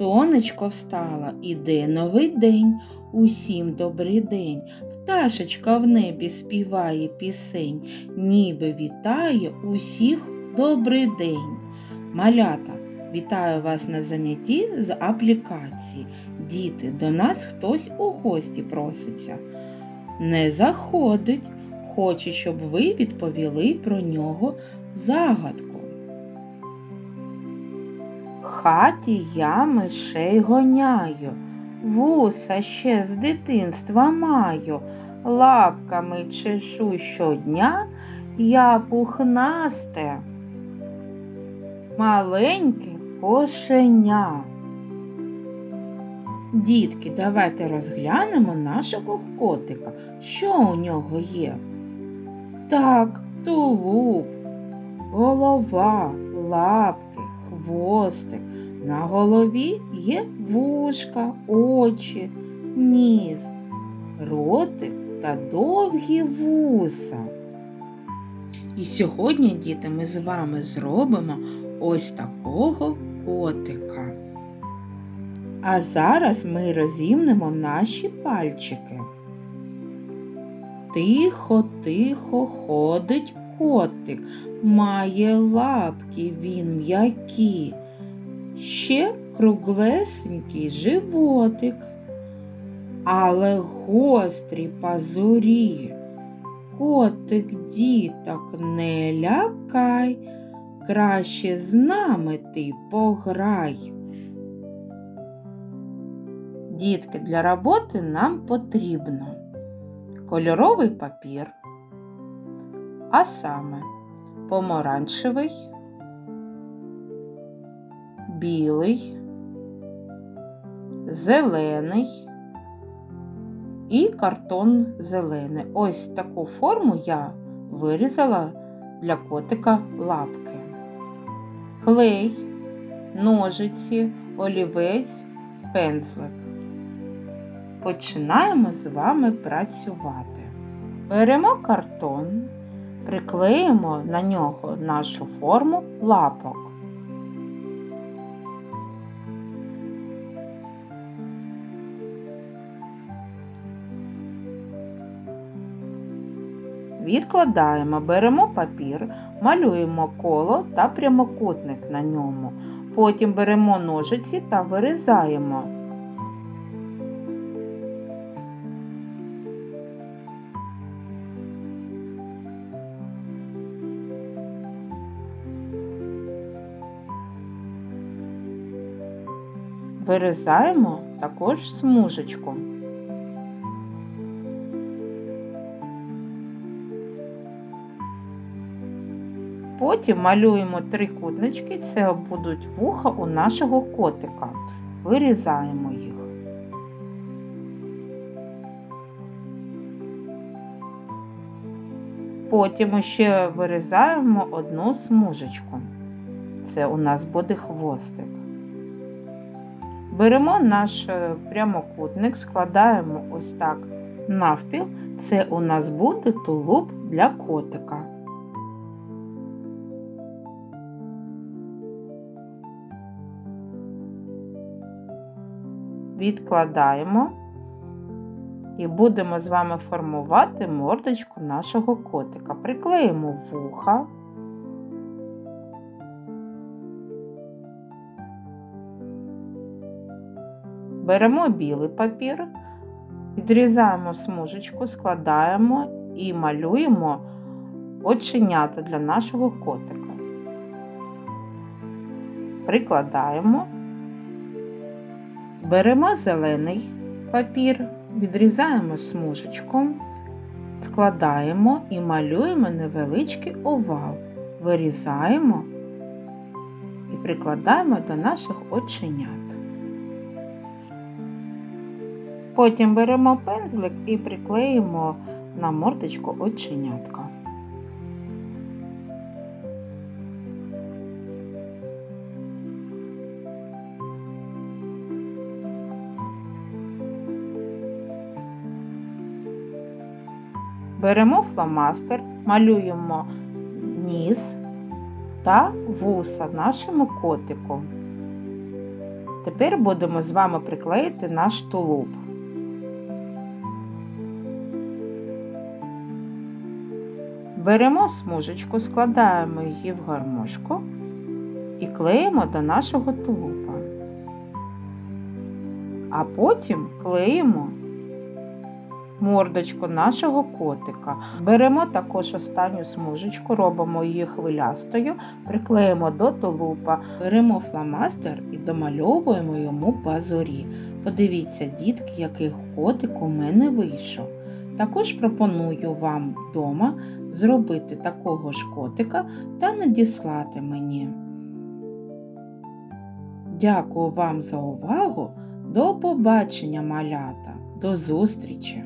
Сонечко встало, іде новий день. Усім добрий день. Пташечка в небі співає пісень, ніби вітає усіх добрий день. Малята, вітаю вас на занятті з аплікації. Діти, до нас хтось у гості проситься. Не заходить, хоче, щоб ви відповіли про нього загадку. Хаті я мишей гоняю, вуса ще з дитинства маю, лапками чешу щодня, я пухнасте, маленьке кошеня. Дітки, давайте розглянемо нашого котика. Що у нього є? Так, тулуб, голова, лапки, хвостик. На голові є вушка, очі, ніс, ротик та довгі вуса. І сьогодні, діти, ми з вами зробимо ось такого котика. А зараз ми розімнемо наші пальчики. Тихо, тихо ходить котик, має лапки він м'які, ще круглесенький животик, але гострі пазурі. Котик діток не лякай, краще з нами ти пограй. Дітки, для роботи нам потрібно кольоровий папір, а саме помаранчевий, білий, зелений і картон зелений. Ось таку форму я вирізала для котика лапки. Клей, ножиці, олівець, пензлик. Починаємо з вами працювати. Беремо картон, приклеїмо на нього нашу форму лапок. Відкладаємо, беремо папір, малюємо коло та прямокутник на ньому. Потім беремо ножиці та вирізаємо. Вирізаємо також смужечку. Потім малюємо трикутнички, це будуть вуха у нашого котика. Вирізаємо їх. Потім ще вирізаємо одну смужечку. Це у нас буде хвостик. Беремо наш е, прямокутник, складаємо ось так навпіл. Це у нас буде тулуб для котика. Відкладаємо і будемо з вами формувати мордочку нашого котика. Приклеїмо вуха. Беремо білий папір, відрізаємо смужечку, складаємо і малюємо оченята для нашого котика. Прикладаємо, беремо зелений папір, відрізаємо смужечку, складаємо і малюємо невеличкий овал, вирізаємо і прикладаємо до наших оченят. Потім беремо пензлик і приклеїмо на мордочку оченятка. Беремо фломастер, малюємо ніс та вуса нашому котику. Тепер будемо з вами приклеїти наш тулуб. Беремо смужечку, складаємо її в гармошку і клеїмо до нашого тулупа. А потім клеїмо мордочку нашого котика. Беремо також останню смужечку, робимо її хвилястою, приклеїмо до тулупа, беремо фломастер і домальовуємо йому пазурі. Подивіться, дітки, який котик у мене вийшов. Також пропоную вам вдома зробити такого ж котика та надіслати мені. Дякую вам за увагу. До побачення, малята. До зустрічі!